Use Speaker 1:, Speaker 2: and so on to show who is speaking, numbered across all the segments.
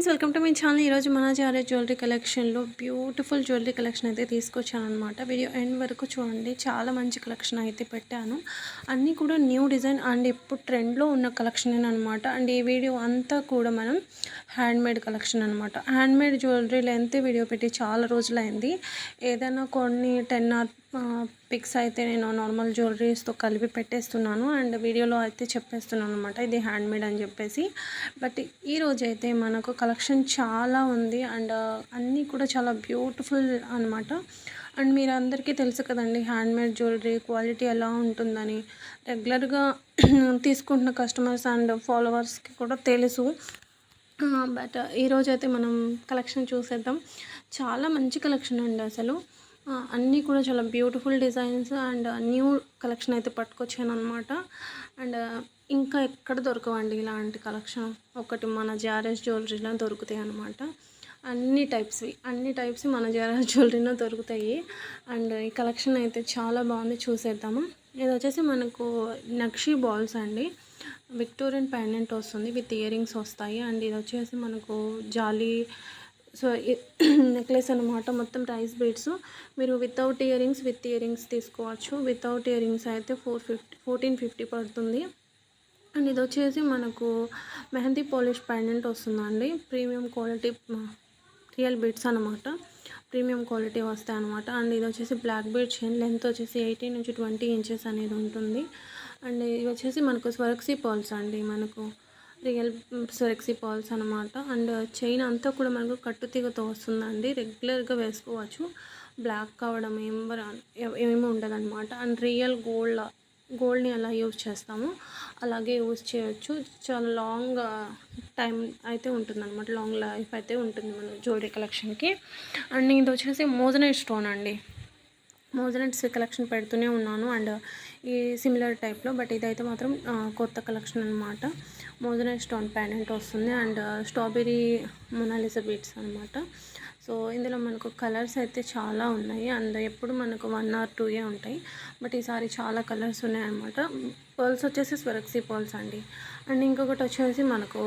Speaker 1: Friends welcome to my channel. ఈరోజు మన జారే జ్యువెలరీ కలెక్షన్లో బ్యూటిఫుల్ జ్యువెలరీ కలెక్షన్ అయితే తీసుకొచ్చాను అనమాట వీడియో ఎండ్ వరకు చూడండి. చాలా మంచి కలెక్షన్ అయితే పెట్టాను. అన్నీ కూడా న్యూ డిజైన్ అండ్ ఇప్పుడు ట్రెండ్లో ఉన్న కలెక్షన్ అనమాట అండ్ ఈ వీడియో అంతా కూడా మనం హ్యాండ్మేడ్ కలెక్షన్ అనమాట హ్యాండ్మేడ్ జ్యువెలరీలో ఎంత వీడియో పెట్టి చాలా రోజులైంది. ఏదైనా కొన్ని టెన్ ఆర్ పిక్స్ అయితే నేను నార్మల్ జ్యువెలరీస్తో కలిపి పెట్టేస్తున్నాను అండ్ వీడియోలో అయితే చెప్పేస్తున్నాను అనమాట ఇది హ్యాండ్మేడ్ అని చెప్పేసి. బట్ ఈరోజు అయితే మనకు కలెక్షన్ చాలా ఉంది అండ్ అన్నీ కూడా చాలా బ్యూటిఫుల్ అనమాట అండ్ మీరు అందరికీ తెలుసు కదండి హ్యాండ్మేడ్ జ్యువెలరీ క్వాలిటీ ఎలా ఉంటుందని. రెగ్యులర్గా తీసుకుంటున్న కస్టమర్స్ అండ్ ఫాలోవర్స్కి కూడా తెలుసు. బట్ ఈరోజు అయితే మనం కలెక్షన్ చూసేద్దాం. చాలా మంచి కలెక్షన్ అండి అసలు. అన్నీ కూడా చాలా beautiful designs and new collection అయితే పట్టుకొచ్చాను అనమాట అండ్ ఇంకా ఎక్కడ దొరకవండి ఇలాంటి కలెక్షన్ ఒకటి మన జారెస్ జ్యువెలరీలో దొరుకుతాయి అనమాట అన్ని టైప్స్వి అన్ని టైప్స్ మన జారెస్ జ్యువెలరీలో దొరుకుతాయి. అండ్ ఈ కలెక్షన్ అయితే చాలా బాగుంది చూసేద్దాము ఇది వచ్చేసి మనకు నక్షి బాల్స్ అండి. విక్టోరియన్ పెండెంట్ వస్తుంది విత్ ఇయర్ రింగ్స్ వస్తాయి. అండ్ ఇది వచ్చేసి మనకు జాలీ సో నెక్లెస్ అనమాట మొత్తం రైస్ బీడ్స్ మీరు వితౌట్ ఇయరింగ్స్ విత్ ఇయరింగ్స్ తీసుకోవచ్చు. వితౌట్ ఇయరింగ్స్ అయితే ఫోర్ ఫిఫ్టీ ఫోర్టీన్ ఫిఫ్టీ పడుతుంది. అండ్ ఇది వచ్చేసి మనకు మెహందీ పాలిష్ పెండెంట్ వస్తుందండి. ప్రీమియం క్వాలిటీ రియల్ బీడ్స్ అనమాట ప్రీమియం క్వాలిటీ వస్తాయి అనమాట అండ్ ఇది వచ్చేసి బ్లాక్ బీడ్ చైన్ లెంత్ వచ్చేసి ఎయిటీన్ నుంచి ట్వంటీ ఇంచెస్ అనేది ఉంటుంది. అండ్ ఇది వచ్చేసి మనకు స్వరక్సీ పాల్స్ అండి మనకు. రియల్ స్వెక్సీ పాల్స్ అనమాట అండ్ చైన్ అంతా కూడా మనకు కట్టుతీగతో వస్తుందండి. రెగ్యులర్గా వేసుకోవచ్చు. బ్లాక్ కావడం ఏం ఏమి ఉండదు అనమాట అండ్ రియల్ గోల్డ్ గోల్డ్ని ఎలా యూజ్ చేస్తాము. అలాగే యూజ్ చేయొచ్చు. చాలా లాంగ్ టైం అయితే ఉంటుందన్నమాట. లాంగ్ లైఫ్ అయితే ఉంటుంది మన జ్యువెలరీ కలెక్షన్కి. అండ్ ఇది వచ్చేసి మోజనైట్ స్టోన్ అండి. మోజనెట్స్ కలెక్షన్ పెడుతూనే ఉన్నాను. అండ్ ఈ సిమిలర్ టైప్లో బట్ ఇదైతే మాత్రం కొత్త కలెక్షన్ అనమాట మోజనట్ స్టోన్ ప్యానెంట్ వస్తుంది. And strawberry Mona Lisa beads అనమాట సో ఇందులో మనకు కలర్స్ అయితే చాలా ఉన్నాయి. అండ్ ఎప్పుడు మనకు వన్ ఆర్ టూయే ఉంటాయి. బట్ ఈసారి చాలా కలర్స్ ఉన్నాయన్నమాట పర్ల్స్ వచ్చేసి స్వరక్సీ పర్ల్స్ అండి. అండ్ ఇంకొకటి వచ్చేసి మనకు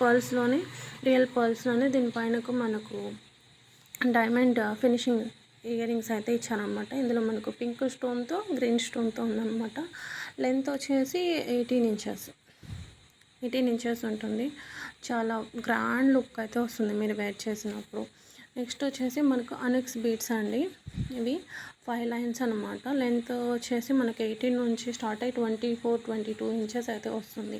Speaker 1: పర్ల్స్లోనే రియల్ పర్ల్స్లోనే దీనిపైనకు మనకు డైమండ్ ఫినిషింగ్ ఇయర్ రింగ్స్ అయితే ఇచ్చారనమాట ఇందులో మనకు పింక్ స్టోన్తో గ్రీన్ స్టోన్తో ఉందన్నమాట. లెంత్ వచ్చేసి ఎయిటీన్ ఇంచెస్. ఎయిటీన్ ఇంచెస్ ఉంటుంది. చాలా గ్రాండ్ లుక్ అయితే వస్తుంది మీరు వేర్ చేసినప్పుడు. నెక్స్ట్ వచ్చేసి మనకు అనెక్స్ బీట్స్ అండి. ఇవి ఫైవ్ లైన్స్ అనమాట లెంత్ వచ్చేసి మనకి ఎయిటీన్ నుంచి స్టార్ట్ అయ్యి twenty four twenty two inches అయితే వస్తుంది.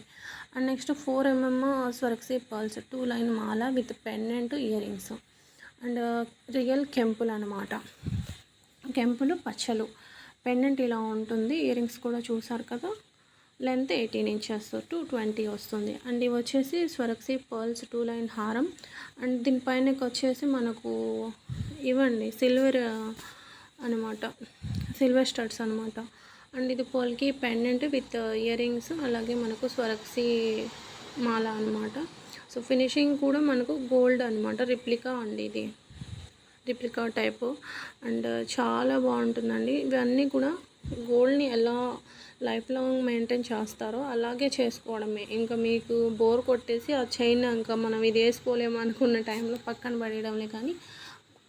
Speaker 1: And next four MM Swarovski pearls two line Mala with pendant earrings. And real కెంపులు అనమాట కెంపులు పచ్చలు పెండెంట్ ఇలా ఉంటుంది. ఇయర్ రింగ్స్ కూడా చూసారు కదా? Length eighteen inches to twenty వస్తుంది. అండ్ ఇవి వచ్చేసి స్వరక్సి పర్ల్స్ టూ లైన్ హారం. అండ్ దీనిపైన వచ్చేసి మనకు ఇవ్వండి సిల్వర్ అనమాట సిల్వర్ స్టడ్స్ అనమాట అండ్ ఇది polki pendant with ear rings అలాగే మనకు స్వరక్సీ మాల అనమాట సో ఫినిషింగ్ కూడా మనకు గోల్డ్ అనమాట రిప్లికా అండి ఇది. Replica type. అండ్ చాలా బాగుంటుందండి. ఇవన్నీ కూడా గోల్డ్ని ఎలా లైఫ్ లాంగ్ మెయింటైన్ చేస్తారో అలాగే చేసుకోవడమే. ఇంకా మీకు బోర్ కొట్టేసి ఆ చైన్ ఇంకా మనం ఇది వేసుకోలేము అనుకున్న టైంలో పక్కన పడేయడమే కానీ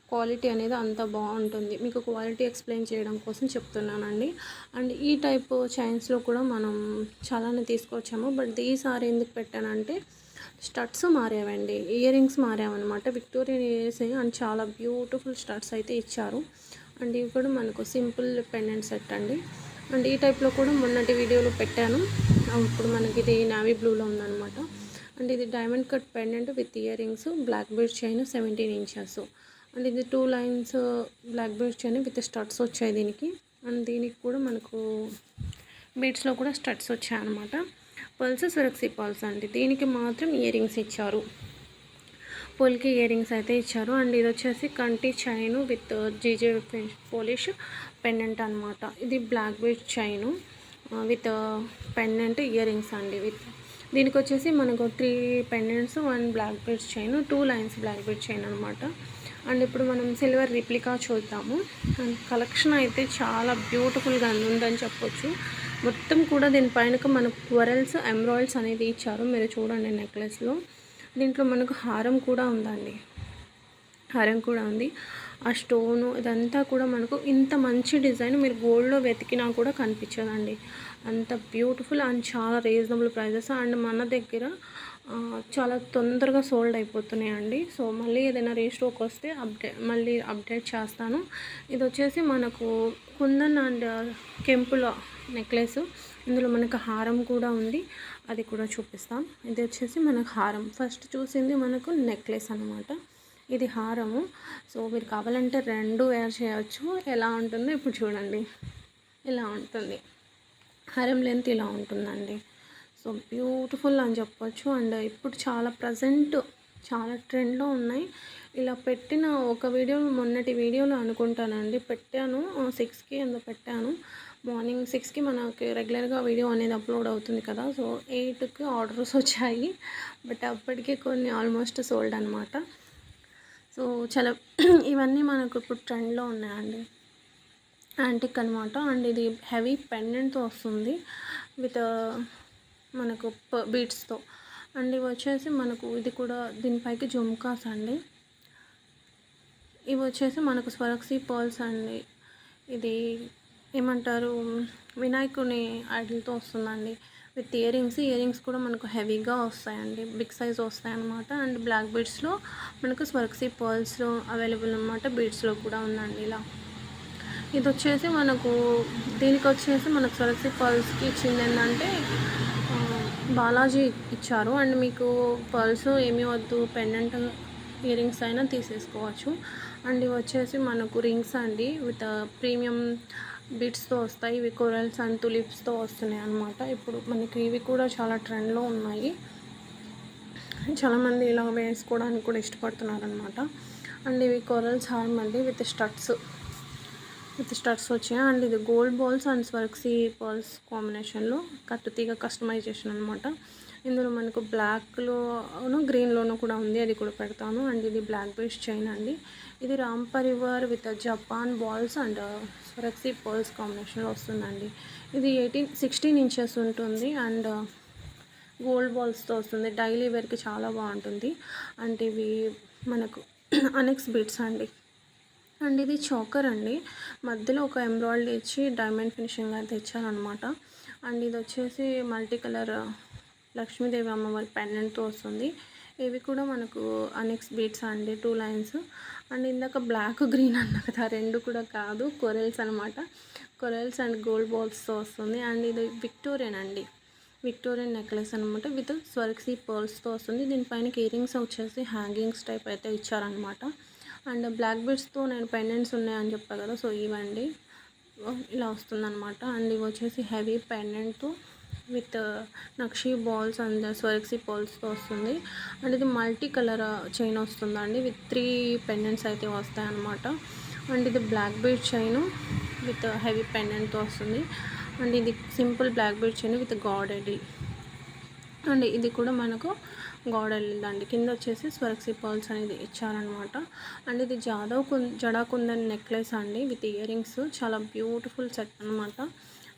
Speaker 1: క్వాలిటీ అనేది అంత బాగుంటుంది. మీకు క్వాలిటీ ఎక్స్ప్లెయిన్ చేయడం కోసం చెప్తున్నానండి. అండ్ ఈ టైప్ చైన్స్లో కూడా మనం చాలానే తీసుకొచ్చాము. బట్ ఈసారి ఎందుకు పెట్టానంటే స్టడ్స్ మారావండి. ఇయర్ రింగ్స్ మారావన్నమాట. విక్టోరియన్ ఇయర్స్ అండ్ చాలా బ్యూటిఫుల్ స్టడ్స్ అయితే ఇచ్చారు. అండ్ ఇవి కూడా మనకు సింపుల్ పెండెంట్ సెట్ అండి. అండ్ ఈ టైప్లో కూడా మొన్నటి వీడియోలో పెట్టాను. ఇప్పుడు మనకి ఇది నావీ బ్లూలో ఉందన్నమాట. అండ్ ఇది diamond cut pendant with earrings black bead chain seventeen inches and ఇది two lines black bead chain with studs వచ్చాయి దీనికి. అండ్ దీనికి కూడా మనకు బీడ్స్లో కూడా స్టడ్స్ వచ్చాయి అనమాట పల్స్ సురక్షి పల్స్ అండి. దీనికి మాత్రం ఇయర్ రింగ్స్ ఇచ్చారు. పోల్కి ఇయర్ రింగ్స్ అయితే ఇచ్చారు. అండ్ ఇది వచ్చేసి కంటి chain with GJ polish pendant అనమాట ఇది black bead chain with pendant earrings అండి. విత్ దీనికి వచ్చేసి మనకు three pendants one black beads chain two lines black bead chain అనమాట అండ్ ఇప్పుడు మనం సిల్వర్ రిప్లికా చూద్దాము. అండ్ కలెక్షన్ అయితే చాలా బ్యూటిఫుల్గా ఉందని చెప్పొచ్చు. మొత్తం కూడా దీనిపైన మనకు క్వరల్స్ ఎమ్రాయిల్స్ అనేది ఇచ్చారు. మీరు చూడండి నెక్లెస్లో. దీంట్లో మనకు హారం కూడా ఉందండి. హారం కూడా ఉంది. ఆ స్టోను ఇదంతా కూడా మనకు ఇంత మంచి డిజైన్ మీరు గోల్డ్లో వెతికినా కూడా కనిపించదండి. అంత బ్యూటిఫుల్ అండ్ చాలా రీజనబుల్ ప్రైజెస్. అండ్ మన దగ్గర చాలా తొందరగా సోల్డ్ అయిపోతున్నాయండి. సో మళ్ళీ ఏదైనా రీస్టోక్ వస్తే అప్డేట్ మళ్ళీ అప్డేట్ చేస్తాను. ఇది వచ్చేసి మనకు కుందన్ అండ్ కెంపుల నెక్లెస్. ఇందులో మనకు హారం కూడా ఉంది. అది కూడా చూపిస్తాం. ఇది వచ్చేసి మనకు హారం. ఫస్ట్ చూసింది మనకు నెక్లెస్ అనమాట ఇది హారము. సో మీరు కావాలంటే రెండు వేర్ చేయవచ్చు ఎలా ఉంటుందో ఇప్పుడు చూడండి. ఇలా ఉంటుంది. హారం లెంత్ ఇలా ఉంటుందండి. సో బ్యూటిఫుల్ అని చెప్పొచ్చు. అండ్ ఇప్పుడు చాలా ప్రజెంట్ చాలా ట్రెండ్లో ఉన్నాయి. ఇలా పెట్టిన ఒక వీడియో మొన్నటి వీడియోలో అనుకుంటానండి. పెట్టాను. సిక్స్కి ఏదో పెట్టాను. మార్నింగ్ సిక్స్కి మనకి రెగ్యులర్గా వీడియో అనేది అప్లోడ్ అవుతుంది కదా. సో ఎయిట్కి ఆర్డర్స్ వచ్చాయి. బట్ అప్పటికే కొన్ని ఆల్మోస్ట్ సోల్డ్ అనమాట సో చాలా ఇవన్నీ మనకు ఇప్పుడు ట్రెండ్లో ఉన్నాయండి. యాంటిక్ అనమాట అండ్ ఇది హెవీ పెండెంట్తో వస్తుంది. విత్ మనకు బీట్స్తో. అండ్ ఇవి వచ్చేసి మనకు ఇది కూడా దీనిపైకి జుమ్కాస్ అండి. ఇవి వచ్చేసి మనకు స్వరక్సీ పర్ల్స్ అండి. ఇది ఏమంటారు? వినాయకుని ఐడల్తో వస్తుందండి. విత్ ఇయరింగ్స్ ఇయరింగ్స్ కూడా మనకు హెవీగా వస్తాయండి. బిగ్ సైజ్ వస్తాయి అనమాట అండ్ బ్లాక్ బీడ్స్లో మనకు స్వర్క్సీ పర్ల్స్లో అవైలబుల్ అనమాట బీడ్స్లో కూడా ఉందండి ఇలా. ఇది వచ్చేసి మనకు దీనికి వచ్చేసి మనకు స్వరక్సీ పర్ల్స్కి ఇచ్చింది ఏంటంటే బాలాజీ ఇచ్చారు. అండ్ మీకు పర్స్ ఏమీ వద్దు పెండెంట్ ఇయర్ రింగ్స్ అయినా తీసేసుకోవచ్చు. అండ్ ఇవి వచ్చేసి మనకు రింగ్స్ అండి. విత్ ప్రీమియం బిట్స్తో వస్తాయి. ఇవి కొరల్స్ అండ్ తులిప్స్తో వస్తున్నాయి అన్నమాట. ఇప్పుడు మనకి ఇవి కూడా చాలా ట్రెండ్లో ఉన్నాయి. చాలామంది ఇలా వేసుకోవడానికి కూడా ఇష్టపడుతున్నారు అనమాట అండ్ ఇవి కొరల్స్ హార్మ్ అండి. విత్ స్టడ్స్ విత్ స్టడ్స్ వచ్చాయి. అండ్ ఇది gold balls and Swarovski balls కాంబినేషన్లో కట్టుతీగ కస్టమైజేషన్ అనమాట ఇందులో మనకు బ్లాక్లోను గ్రీన్లోను కూడా ఉంది. అది కూడా పెడతాను. అండ్ ఇది బ్లాక్ బేస్ చైన్ అండి. ఇది Ram Parivar with Japan balls and Swarovski balls కాంబినేషన్లో వస్తుందండి. ఇది ఎయిటీన్ సిక్స్టీన్ ఇంచెస్ ఉంటుంది. అండ్ గోల్డ్ బాల్స్తో వస్తుంది. డైలీ వేర్కి చాలా బాగుంటుంది. అంటే ఇవి మనకు అనెక్స్ బీట్స్ అండి. అండ్ ఇది చోకర్ అండి. మధ్యలో ఒక ఎంబ్రాయిడరీ ఇచ్చి డైమండ్ ఫినిషింగ్ అయితే ఇచ్చారనమాట అండ్ ఇది వచ్చేసి మల్టీ కలర్ లక్ష్మీదేవి అమ్మవారి పెండెంట్తో వస్తుంది. ఇవి కూడా మనకు అనెక్స్ బీట్స్ అండి టూ లైన్స్. అండ్ ఇందాక బ్లాక్ గ్రీన్ అన్న కదా రెండు కూడా కాదు కొరెల్స్ అనమాట. కొరెల్స్ అండ్ గోల్డ్ బాల్స్తో వస్తుంది. అండ్ ఇది విక్టోరియన్ అండి. విక్టోరియన్ నెక్లెస్ అనమాట విత్ స్వర్క్సీ పర్ల్స్తో వస్తుంది. దీనిపైన ఇయరింగ్స్ వచ్చేసి హ్యాంగింగ్స్ టైప్ అయితే ఇచ్చారనమాట. అండ్ బ్లాక్ బీడ్స్తో నేను పెండెంట్స్ ఉన్నాయని చెప్పా కదా సో ఇవండి. ఇలా వస్తుందన్నమాట. అండ్ ఇవి వచ్చేసి heavy pendant with nakshi balls and Swarovski బాల్స్తో వస్తుంది. అండ్ ఇది మల్టీ కలర్ చైన్ వస్తుందండి. విత్ త్రీ పెండెంట్స్ అయితే వస్తాయి అన్నమాట అండ్ ఇది black bead chain with heavy పెండెంట్తో వస్తుంది. అండ్ ఇది simple black bead chain with గాడెడీ and ఇది కూడా మనకు గోడలు దాని కింద వచ్చేసి స్వర్క్సీ పర్ల్స్ అనేది ఇచ్చారనమాట. అండ్ ఇది జాదవ్ కుంద్ జడా కుందన్ నెక్లెస్ అండి విత్ ఇయరింగ్స్ చాలా బ్యూటిఫుల్ సెట్ అనమాట.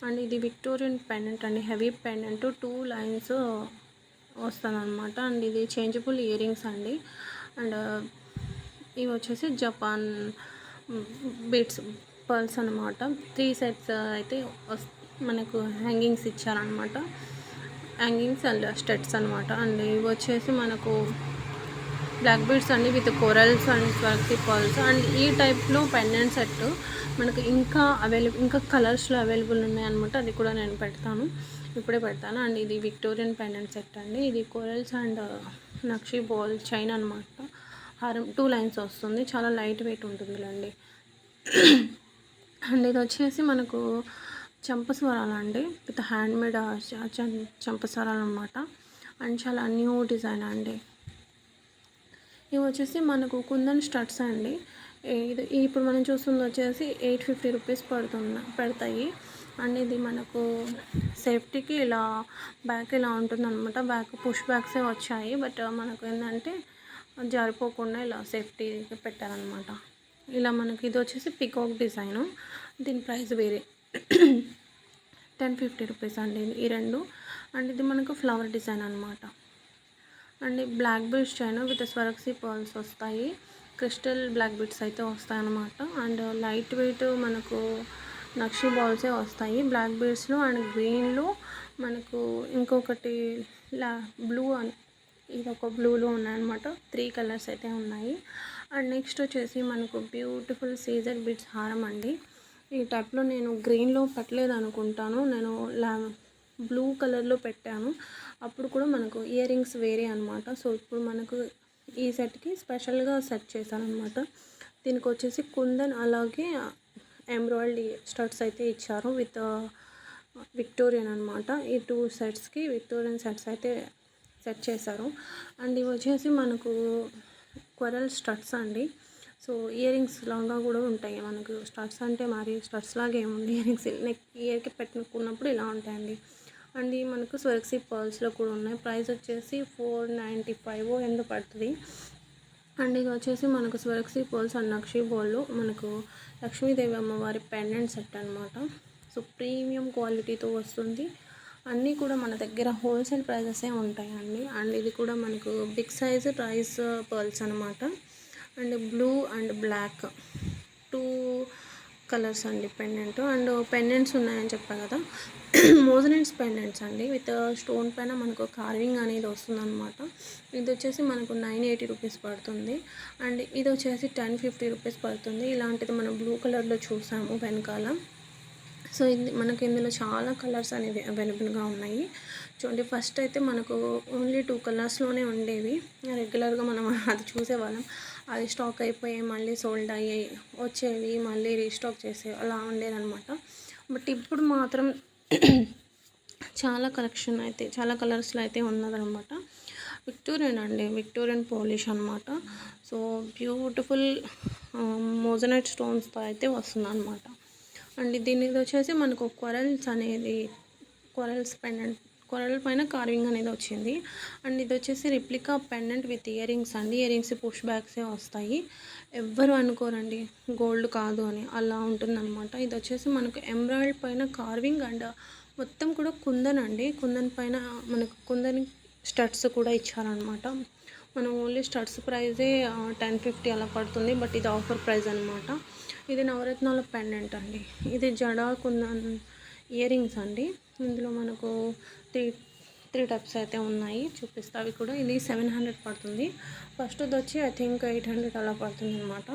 Speaker 1: అండ్ ఇది విక్టోరియన్ పెండెంట్ అండి హెవీ పెండెంట్. టూ లైన్స్ వస్తుందన్నమాట అండ్ ఇది చేంజబుల్ ఇయరింగ్స్ అండి. అండ్ ఇవి వచ్చేసి జపాన్ బీట్స్ పర్ల్స్ అనమాట. త్రీ సెట్స్ అయితే వస్ మనకు హ్యాంగింగ్స్ ఇచ్చారనమాట. హ్యాంగింగ్స్ అండ్ స్టెట్స్ అనమాట అండ్ ఇవి వచ్చేసి మనకు బ్లాక్ బీడ్స్ అండి with corals and Swarovski pearls and ఈ టైప్లో పెండెంట్ సెట్ మనకు ఇంకా అవైలబుల్ ఇంకా కలర్స్లో అవైలబుల్ ఉన్నాయన్నమాట అది కూడా నేను పెడతాను. ఇప్పుడే పెడతాను. అండ్ ఇది విక్టోరియన్ పెండెంట్ సెట్ అండి. ఇది corals and nakshi ball chain అనమాట హారం టూ లైన్స్ వస్తుంది. చాలా లైట్ వెయిట్ ఉంటుందిలేండి. అండ్ ఇది వచ్చేసి మనకు చంపస్వరాలు అండి విత్ హ్యాండ్ మేడ్ చంపస్వరాలు అనమాట అండ్ చాలా న్యూ డిజైన్ అండి. ఇవి వచ్చేసి మనకు కుందన్ స్టడ్స్ అండి. ఇది ఇప్పుడు మనం చూస్తుంది వచ్చేసి ఎయిట్ ఫిఫ్టీ రూపీస్ పడుతున్న పెడతాయి. అండ్ ఇది మనకు సేఫ్టీకి ఇలా బ్యాక్ ఇలా ఉంటుంది అనమాట బ్యాక్ పుష్ బ్యాక్సే వచ్చాయి. బట్ మనకు ఏంటంటే జారిపోకుండా ఇలా సేఫ్టీ పెట్టారనమాట ఇలా మనకి ఇది వచ్చేసి పికాక్ డిజైను. దీని ప్రైస్ వేరే. టెన్ ఫిఫ్టీ రూపీస్ అండి ఈ రెండు. అండ్ ఇది మనకు ఫ్లవర్ డిజైన్ అనమాట and black beads chain with Swarovski pearls వస్తాయి. క్రిస్టల్ బ్లాక్ బీడ్స్ అయితే వస్తాయి అన్నమాట. అండ్ లైట్ వెయిట్ మనకు నక్షి బాల్సే వస్తాయి. బ్లాక్ బీడ్స్లో అండ్ గ్రీన్లో మనకు ఇంకొకటి లా బ్లూ అని ఇది ఒక బ్లూలో ఉన్నాయన్నమాట త్రీ కలర్స్ అయితే ఉన్నాయి. అండ్ నెక్స్ట్ వచ్చేసి మనకు బ్యూటిఫుల్ సీజర్ బిట్స్ హారం అండి. ఈ టైప్లో నేను గ్రీన్లో పెట్టలేదు అనుకుంటాను నేను లా బ్లూ కలర్లో పెట్టాను. అప్పుడు కూడా మనకు ఇయర్ రింగ్స్ వేరే అనమాట సో ఇప్పుడు మనకు ఈ సెట్కి స్పెషల్గా సెట్ చేశాను అనమాట దీనికి వచ్చేసి కుందన్ అలాగే ఎంబ్రాయిడరీ స్టడ్స్ అయితే ఇచ్చారు విత్ విక్టోరియన్ అనమాట ఈ టూ సెట్స్కి విక్టోరియన్ సెట్స్ అయితే సెట్ చేశారు. అండ్ ఇవి వచ్చేసి మనకు క్వరల్ స్టడ్స్ అండి. సో ఇయర్ రింగ్స్ లాగా కూడా ఉంటాయి మనకు. స్టడ్స్ అంటే మరి స్టడ్స్ లాగా ఏముంది ఇయర్ రింగ్స్ నెక్ ఇయర్కి పెట్టుకున్నప్పుడు ఇలా ఉంటాయండి. అండ్ ఇవి మనకు స్వరక్సీ పర్ల్స్లో కూడా ఉన్నాయి. ప్రైస్ వచ్చేసి ఫోర్ నైంటీ ఫైవ్ ఎంత పడుతుంది. అండ్ ఇది వచ్చేసి మనకు స్వరక్సీ పర్ల్స్ అండ్ నక్షి బోల్లో మనకు లక్ష్మీదేవి అమ్మవారి పెండెంట్ సెట్ అనమాట సో ప్రీమియం క్వాలిటీతో వస్తుంది. అన్నీ కూడా మన దగ్గర హోల్సేల్ ప్రైజెసే ఉంటాయండి. అండ్ ఇది కూడా మనకు బిగ్ సైజ్ ప్రైస్ పర్ల్స్ అనమాట and blue and black. Two colours అండి పెండెంట్. అండ్ పెండెంట్స్ ఉన్నాయని చెప్పా కదా. మోజనెంట్స్ పెండెంట్స్ అండి. విత్ స్టోన్ పైన మనకు కార్వింగ్ అనేది వస్తుందన్నమాట. ఇది వచ్చేసి మనకు నైన్ ఎయిటీ రూపీస్ పడుతుంది. అండ్ ఇది వచ్చేసి టెన్ ఫిఫ్టీ రూపీస్ పడుతుంది. ఇలాంటిది మనం బ్లూ కలర్లో చూసాము వెనకాల. సో ఇది మనకి ఇందులో చాలా కలర్స్ అనేవి అవైలబుల్గా ఉన్నాయి. చూడండి ఫస్ట్ అయితే మనకు ఓన్లీ టూ కలర్స్లోనే ఉండేవి. రెగ్యులర్గా మనం అది చూసేవాళ్ళం. అది స్టాక్ అయిపోయి మళ్ళీ సోల్డ్ అయ్యాయి వచ్చేవి మళ్ళీ రీస్టాక్ చేసేవి అలా ఉండేదన్నమాట. బట్ ఇప్పుడు మాత్రం చాలా కలెక్షన్ అయితే చాలా కలర్స్లో అయితే ఉన్నదనమాట విక్టోరియన్ అండి విక్టోరియన్ పోలిష్ అనమాట సో బ్యూటిఫుల్ మోజనైట్ స్టోన్స్తో అయితే వస్తుంది అనమాట అండ్ దీని వచ్చేసి మనకు కొరల్స్ అనేది కొరల్స్ పెండెంట్ కొరల పైన కార్వింగ్ అనేది వచ్చింది. అండ్ ఇది వచ్చేసి replica pendant with ear rings అండి. ఇయర్ రింగ్స్ పుష్ బ్యాగ్సే వస్తాయి. ఎవ్వరు అనుకోరండి. గోల్డ్ కాదు అని. అలా ఉంటుందన్నమాట. ఇది వచ్చేసి మనకు ఎంబ్రాయిడ్ పైన కార్వింగ్ అండ్ మొత్తం కూడా కుందన్ అండి. కుందన్ పైన మనకు కుందన్ స్టడ్స్ కూడా ఇచ్చారనమాట మనం ఓన్లీ స్టడ్స్ ప్రైజే టెన్ ఫిఫ్టీ అలా పడుతుంది. బట్ ఇది ఆఫర్ ప్రైస్ అనమాట ఇది నవరత్నాల పెండెంట్ అండి. ఇది జడా కుందన్ ఇయర్ రింగ్స్ అండి. ఇందులో మనకు త్రీ త్రీ టైప్స్ అయితే ఉన్నాయి చూపిస్తా. అవి కూడా ఇది సెవెన్ హండ్రెడ్ పడుతుంది. ఫస్ట్ది వచ్చి ఐ థింక్ ఎయిట్ హండ్రెడ్ అలా పడుతుంది అనమాట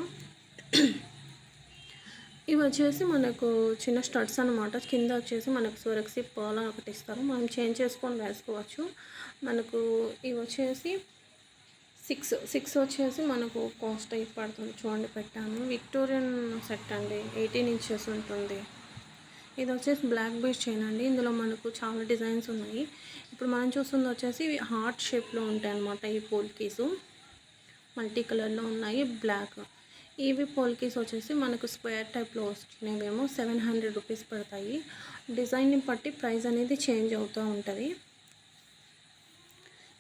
Speaker 1: ఇవి వచ్చేసి మనకు చిన్న స్టడ్స్ అనమాట కింద వచ్చేసి మనకు సూరక్సి పోలా ఒకటి ఇస్తారు. మనం చేంజ్ చేసుకొని వేసుకోవచ్చు. మనకు ఇవి వచ్చేసి సిక్స్ సిక్స్ వచ్చేసి మనకు కాస్ట్ అయి పడుతుంది. చూడండి పెట్టాను. విక్టోరియన్ సెట్ అండి. ఎయిటీన్ ఇంచెస్ ఉంటుంది. ఇది వచ్చేసి బ్లాక్ బేస్ చైన్ అండి. ఇందులో మనకు చాలా డిజైన్స్ ఉన్నాయి. ఇప్పుడు మనం చూస్తుంది వచ్చేసి హార్ట్ షేప్లో ఉంటాయి అన్నమాట ఈ పోల్కీసు మల్టీ కలర్లో ఉన్నాయి బ్లాక్ ఇవి పోల్కీస్ వచ్చేసి మనకు స్క్వేర్ టైప్లో వస్తున్నాయేమో సెవెన్ హండ్రెడ్ రూపీస్ పడతాయి. డిజైన్ని బట్టి ప్రైస్ అనేది చేంజ్ అవుతూ ఉంటుంది.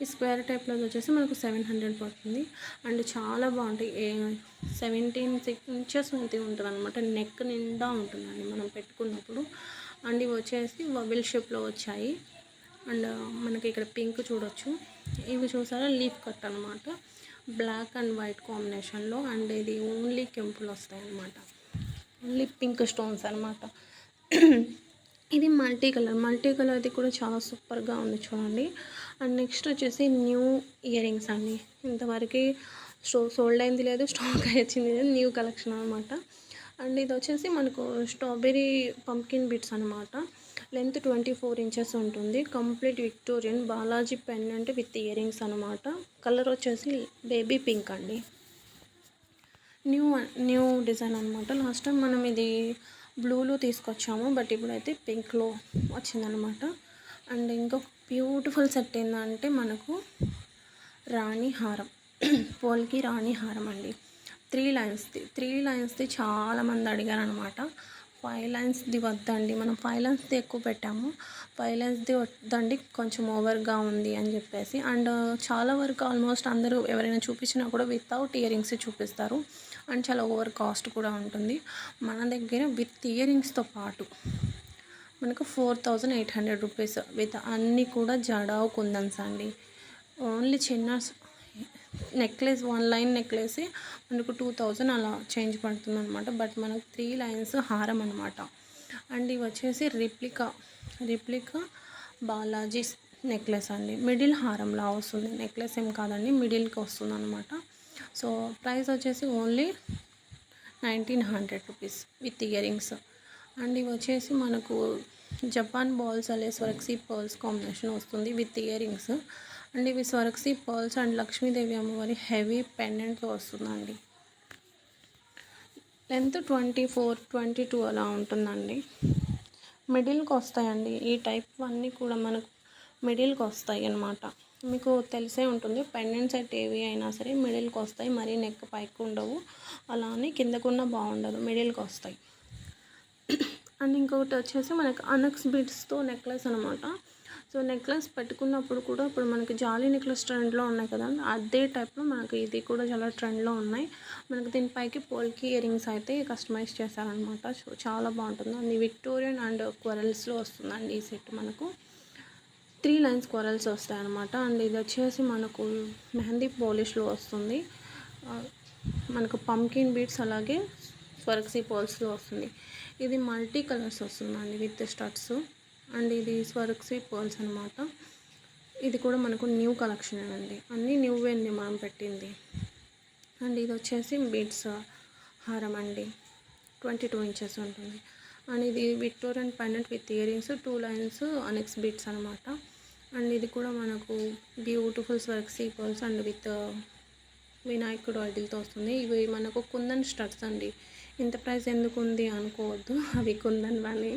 Speaker 1: ఈ స్క్వేర్ టైప్లో వచ్చేసి మనకు సెవెన్ హండ్రెడ్ పడుతుంది. అండ్ చాలా బాగుంటాయి. సెవెంటీన్ సిక్స్ ఇంచెస్ ఉంటుంది ఉంటుంది అనమాట నెక్ నిండా ఉంటుందండి మనం పెట్టుకున్నప్పుడు. అండ్ ఇవి వచ్చేసి వబిల్ షేప్లో వచ్చాయి. అండ్ మనకి ఇక్కడ పింక్ చూడొచ్చు. ఇవి చూసారా? లీఫ్ కట్ అనమాట బ్లాక్ అండ్ వైట్ కాంబినేషన్లో. అండ్ ఇది ఓన్లీ కెంపులు వస్తాయి అన్నమాట ఓన్లీ పింక్ స్టోన్స్ అనమాట ఇది మల్టీ కలర్. మల్టీ కలర్ది కూడా చాలా సూపర్గా ఉంది చూడండి. అండ్ నెక్స్ట్ వచ్చేసి న్యూ ఇయర్ రింగ్స్ అండి. ఇంతవరకు స్టో సోల్డ్ అయింది లేదు స్టాక్ వచ్చింది లేదు న్యూ కలెక్షన్ అనమాట అండ్ ఇది వచ్చేసి మనకు స్ట్రాబెరీ పంకిన్ బిట్స్ అనమాట లెంత్ ట్వంటీ ఫోర్ ఇంచెస్ ఉంటుంది. కంప్లీట్ విక్టోరియన్ బాలాజీ పెన్ అంటే విత్ ఇయర్ రింగ్స్ అనమాట కలర్ వచ్చేసి బేబీ పింక్ అండి. న్యూ న్యూ డిజైన్ అనమాట లాస్ట్ టైం మనం ఇది బ్లూలో తీసుకొచ్చాము బట్ ఇప్పుడైతే పింక్లో వచ్చిందనమాట అండ్ ఇంకొక బ్యూటిఫుల్ సెట్ ఏంటంటే మనకు రాణి హారం. పోల్కి రాణి హారం అండి. త్రీ లైన్స్ది. త్రీ లైన్స్ది చాలామంది అడిగారు అనమాట ఫైవ్ లైన్స్ది వద్దండి. మనం ఫైవ్ లైన్స్ది ఎక్కువ పెట్టాము. ఫైవ్ లైన్స్ది వద్దండి. కొంచెం ఓవర్గా ఉంది అని చెప్పేసి. అండ్ చాలా వరకు ఆల్మోస్ట్ అందరూ ఎవరైనా చూపించినా కూడా వితౌట్ ఇయరింగ్స్ చూపిస్తారు. అండ్ చాలా ఓవర్ కాస్ట్ కూడా ఉంటుంది. మన దగ్గర విత్ ఇయరింగ్స్తో పాటు మనకు four thousand eight hundred rupees with అన్నీ కూడా జడావు కుందన్స్ అండి. ఓన్లీ చిన్న నెక్లెస్ వన్ లైన్ నెక్లెస్ మనకు టూ థౌజండ్ అలా చేంజ్ పడుతుంది అనమాట బట్ మనకు త్రీ లైన్స్ హారం అనమాట అండ్ ఇవి వచ్చేసి రిప్లికా రిప్లికా బాలాజీ నెక్లెస్ అండి. మిడిల్ హారంలా వస్తుంది. నెక్లెస్ ఏం కాదండి మిడిల్కి వస్తుంది అనమాట సో ప్రైస్ వచ్చేసి only nineteen hundred rupees with earrings and ఇవి వచ్చేసి మనకు జపాన్ బాల్స్ అలే స్వరక్సీ పర్ల్స్ కాంబినేషన్ వస్తుంది విత్ ఇయర్ రింగ్స్. అండ్ ఇవి స్వరక్సీ పర్ల్స్ అండ్ లక్ష్మీదేవి అమ్మవారి హెవీ పెండెంట్తో వస్తుందండి. Length twenty four twenty two అలా ఉంటుందండి. మిడిల్కి వస్తాయండి. ఈ టైప్ అన్నీ కూడా మనకు మిడిల్కి వస్తాయి అన్నమాట. మీకు తెలిసే ఉంటుంది పెండెంట్ సెట్ ఏవి అయినా సరే మిడిల్కి వస్తాయి మరీ నెక్ పైకి ఉండవు. అలా అని కిందకున్న బాగుండదు మిడిల్కి వస్తాయి. అండ్ ఇంకొకటి వచ్చేసి మనకి అనక్స్ బీడ్స్తో నెక్లెస్ అనమాట సో నెక్లెస్ పెట్టుకున్నప్పుడు కూడా ఇప్పుడు మనకి జాలీ నెక్లెస్ ట్రెండ్లో ఉన్నాయి కదా అదే టైప్లో మనకి ఇది కూడా చాలా ట్రెండ్లో ఉన్నాయి. మనకి దీనిపైకి పోల్కి ఇయర్ రింగ్స్ అయితే కస్టమైజ్ చేశారనమాట సో చాలా బాగుంటుంది. అండ్ విక్టోరియన్ అండ్ క్వరల్స్లో వస్తుందండి ఈ సెట్ మనకు. త్రీ లైన్స్ క్వరల్స్ వస్తాయి అనమాట అండ్ ఇది వచ్చేసి మనకు మెహందీ పోలిష్లో వస్తుంది. మనకు పంకిన్ బీట్స్ అలాగే స్వర్గసీ పోల్స్లో వస్తుంది. ఇది మల్టీ కలర్స్ వస్తుందండి విత్ స్టడ్స్. అండ్ ఇది స్వర్గసీ పోల్స్ అనమాట ఇది కూడా మనకు న్యూ కలెక్షన్ అండి. అన్నీ న్యూ అండి మనం పెట్టింది. అండ్ ఇది వచ్చేసి బీట్స్ హారం అండి. ట్వంటీ టూ ఇంచెస్ ఉంటుంది. అండ్ ఇది Victorian pendant with earrings two lines onyx beads అనమాట అండ్ ఇది కూడా మనకు beautiful Swarovski pearls and with వినాయకుడు అడిల్తో వస్తుంది. ఇవి మనకు కుందన్ స్టడ్స్ అండి. ఇంత ప్రైస్ ఎందుకు ఉంది అనుకోవద్దు. అవి కుందన్ అని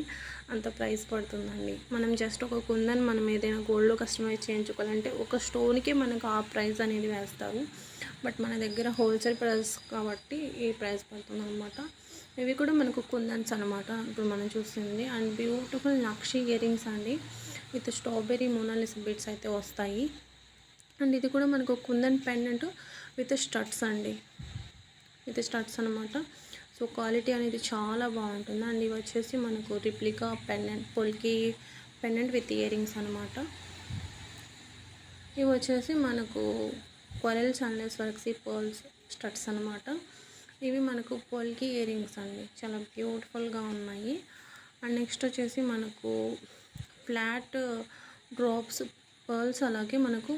Speaker 1: అంత ప్రైస్ పడుతుందండి. మనం జస్ట్ ఒక కుందన్ మనం ఏదైనా గోల్డ్లో కస్టమైజ్ చేయించుకోవాలంటే ఒక స్టోన్కే మనకు ఆ ప్రైస్ అనేది వేస్తారు. బట్ మన దగ్గర హోల్సేల్ ప్రైస్ కాబట్టి ఈ ప్రైస్ పడుతుంది అనమాట ఇవి కూడా మనకు కుందన్స్ అనమాట ఇప్పుడు మనం చూస్తుంది. And beautiful nakshi earrings అండి. With strawberry Mona Lisa beads అయితే వస్తాయి. అండ్ ఇది కూడా మనకు కుందన్ పెండెంట్ విత్ స్టడ్స్ అండి. విత్ స్టడ్స్ అనమాట సో క్వాలిటీ అనేది చాలా బాగుంటుంది. అండ్ ఇవి వచ్చేసి మనకు replica pendant polki pendant with earrings అనమాట ఇవి వచ్చేసి మనకు కొరల్స్ అండ్ వర్క్సీ పర్ల్స్ స్టడ్స్ అనమాట ఇవి మనకు పొల్కి ఇయర్ రింగ్స్ అండి. చాలా బ్యూటిఫుల్గా ఉన్నాయి. అండ్ నెక్స్ట్ వచ్చేసి మనకు ఫ్లాట్ డ్రాప్స్ పర్ల్స్ అలాగే మనకు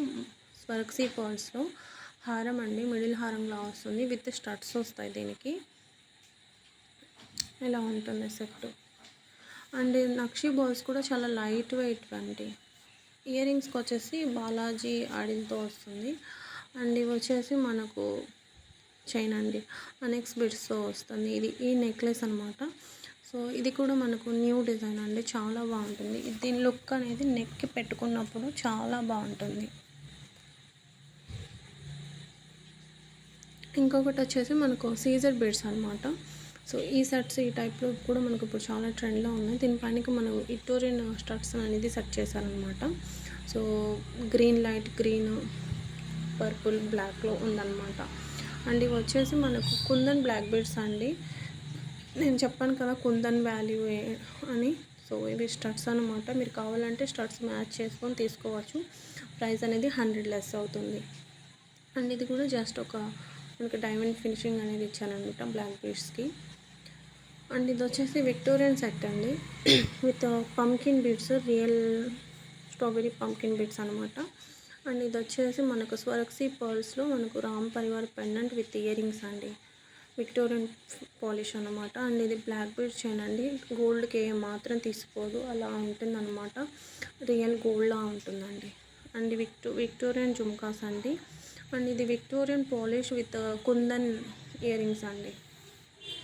Speaker 1: స్వర్క్సీ పర్ల్స్లో హారం అండి. మిడిల్ హారంలా వస్తుంది. విత్ స్టడ్స్ వస్తాయి దీనికి. ఇలా ఉంటుంది సెట్ అండ్ నక్షి బాల్స్ కూడా చాలా లైట్ వెయిట్ అండి. ఇయర్ రింగ్స్కి వచ్చేసి బాలాజీ ఆడిల్తో వస్తుంది. అండ్ ఇవి వచ్చేసి మనకు చైన్ అండి. అనెక్స్ బిడ్స్తో వస్తుంది. ఇది ఈ నెక్లెస్ అనమాట సో ఇది కూడా మనకు న్యూ డిజైన్ అండి. చాలా బాగుంటుంది. దీని లుక్ అనేది నెక్కి పెట్టుకున్నప్పుడు చాలా బాగుంటుంది. ఇంకొకటి వచ్చేసి మనకు సీజర్ బీడ్స్ అనమాట సో ఈ సెట్స్ ఈ టైప్లో కూడా మనకు ఇప్పుడు చాలా ట్రెండ్లో ఉన్నాయి. దీనిపైనకి మనం విక్టోరియన్ స్టడ్స్ అనేది సెట్ చేశారనమాట. So green light green purple బ్లాక్లో ఉందన్నమాట అండ్ ఇవి వచ్చేసి మనకు కుందన్ బ్లాక్ బీడ్స్ అండి. నేను చెప్పాను కదా కుందన్ వాల్యూ అని. సో ఇవి స్టడ్స్ అనమాట. మీరు కావాలంటే స్టడ్స్ మ్యాచ్ చేసుకొని తీసుకోవచ్చు. ప్రైస్ అనేది హండ్రెడ్ లెస్ అవుతుంది. అండ్ ఇది కూడా జస్ట్ ఒక మనకి డైమండ్ ఫినిషింగ్ అనేది ఇచ్చానమాట బ్లాక్ బీడ్స్కి. అండ్ ఇది వచ్చేసి విక్టోరియన్ సెట్ అండి. With pumpkin beads real strawberry pumpkin beads అనమాట అండ్ ఇది వచ్చేసి మనకు స్వరక్సీ పర్ల్స్లో మనకు Ram Parivar pendant with earrings అండి. విక్టోరియన్ పాలిష్ అనమాట అండ్ ఇది బ్లాక్ బీడ్స్ చైన్ అండి. గోల్డ్కి ఏ మాత్రం తీసుకోదు. అలా ఉంటుందన్నమాట. రియల్ గోల్డ్లా ఉంటుందండి. అండ్ విక్టో విక్టోరియన్ జుమ్కాస్ అండి. అండ్ ఇది Victorian polish with kundan earrings అండి.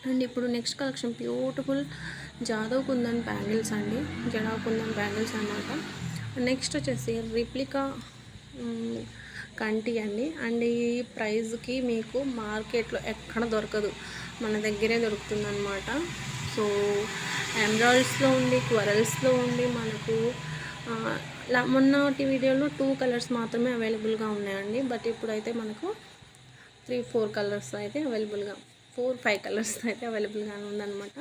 Speaker 1: అండ్ ఇప్పుడు next collection beautiful jadau kundan bangles అండి జడా కుందన్ బ్యాంగిల్స్ అనమాట నెక్స్ట్ వచ్చేసి రిప్లికా కంటి అండి. అండ్ ఈ ప్రైస్కి మీకు మార్కెట్లో ఎక్కడ దొరకదు మన దగ్గరే దొరుకుతుంది అనమాట సో ఎమరాల్డ్స్లో ఉండి క్వరల్స్లో ఉండి మనకు మొన్నటి వీడియోలో టూ కలర్స్ మాత్రమే అవైలబుల్గా ఉన్నాయండి. బట్ ఇప్పుడైతే మనకు త్రీ ఫోర్ కలర్స్ అయితే అవైలబుల్గా ఫోర్ ఫైవ్ కలర్స్ అయితే అవైలబుల్గా ఉందన్నమాట.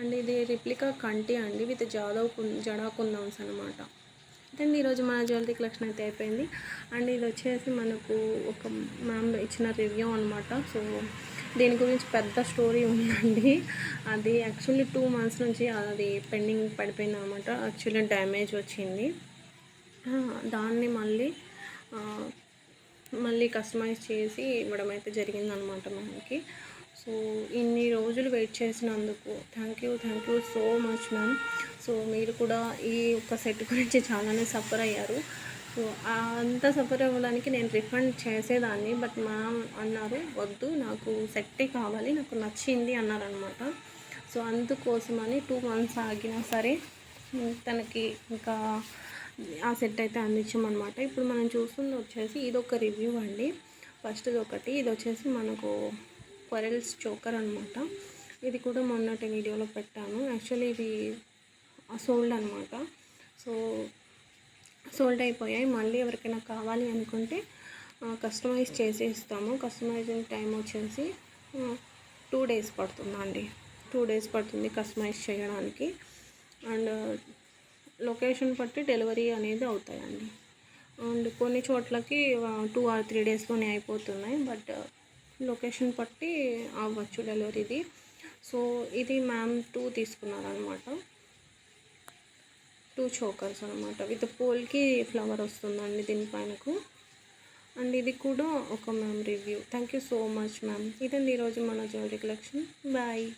Speaker 1: అండ్ ఇది రిప్లికా కంటి అండి విత్ జాదవ్ కుం జడా కుందన్స్ అనమాట ఇదండి ఈరోజు మన జ్యువెలరీ కలెక్షన్ అయితే అయిపోయింది. అండ్ ఇది వచ్చేసి మనకు ఒక మ్యామ్ ఇచ్చిన రివ్యూ అనమాట సో దీని గురించి పెద్ద స్టోరీ ఉందండి. అది యాక్చువల్లీ టూ మంత్స్ నుంచి అది పెండింగ్ పడిపోయింది అనమాట యాక్చువల్లీ డ్యామేజ్ వచ్చింది. దాన్ని మళ్ళీ మళ్ళీ కస్టమైజ్ చేసి ఇవ్వడం అయితే జరిగిందనమాట మనకి సో ఇన్ని రోజులు వెయిట్ చేసినందుకు thank you thank you so much ma'am. So మీరు కూడా ఈ ఒక్క సెట్ గురించి చాలానే సఫర్ అయ్యారు. సో అంత సఫర్ అవ్వడానికి నేను రిఫండ్ చేసేదాన్ని బట్ మ్యామ్ అన్నారు వద్దు నాకు సెట్టే కావాలి నాకు నచ్చింది అన్నారనమాట సో అందుకోసమని టూ మంత్స్ ఆగినా సరే తనకి ఇంకా ఆ సెట్ అయితే అందించామన్నమాట. ఇప్పుడు మనం చూస్తుంది వచ్చేసి ఇది ఒక రివ్యూ అండి. ఫస్ట్ ఇది ఒకటి ఇది వచ్చేసి మనకు క్వరల్స్ చోకర్ అనమాట ఇది కూడా మొన్నటి వీడియోలో పెట్టాను. యాక్చువల్లీ ఇది సోల్డ్ అనమాట సో సోల్డ్ అయిపోయాయి. మళ్ళీ ఎవరికైనా కావాలి అనుకుంటే కస్టమైజ్ చేసి ఇస్తాము కస్టమైజింగ్ టైం వచ్చేసి టూ డేస్ పడుతుందండి. టూ డేస్ పడుతుంది కస్టమైజ్ చేయడానికి. అండ్ లొకేషన్ బట్టి డెలివరీ అనేది అవుతాయండి. అండ్ కొన్ని చోట్లకి టూ ఆర్ త్రీ డేస్లోనే అయిపోతున్నాయి. బట్ లొకేషన్ బట్టి అవ్వచ్చు డెలివరీది. సో ఇది మ్యామ్ టూ తీసుకున్నారనమాట టూ చోకర్స్ అనమాట విత్ పోల్కి ఫ్లవర్ వస్తుందండి దీనిపైనకు. అండ్ ఇది కూడా ఒక ma'am review. Thank you so much ma'am. ఇదండి ఈరోజు మన జ్యువెలరీ కలెక్షన్. బాయ్.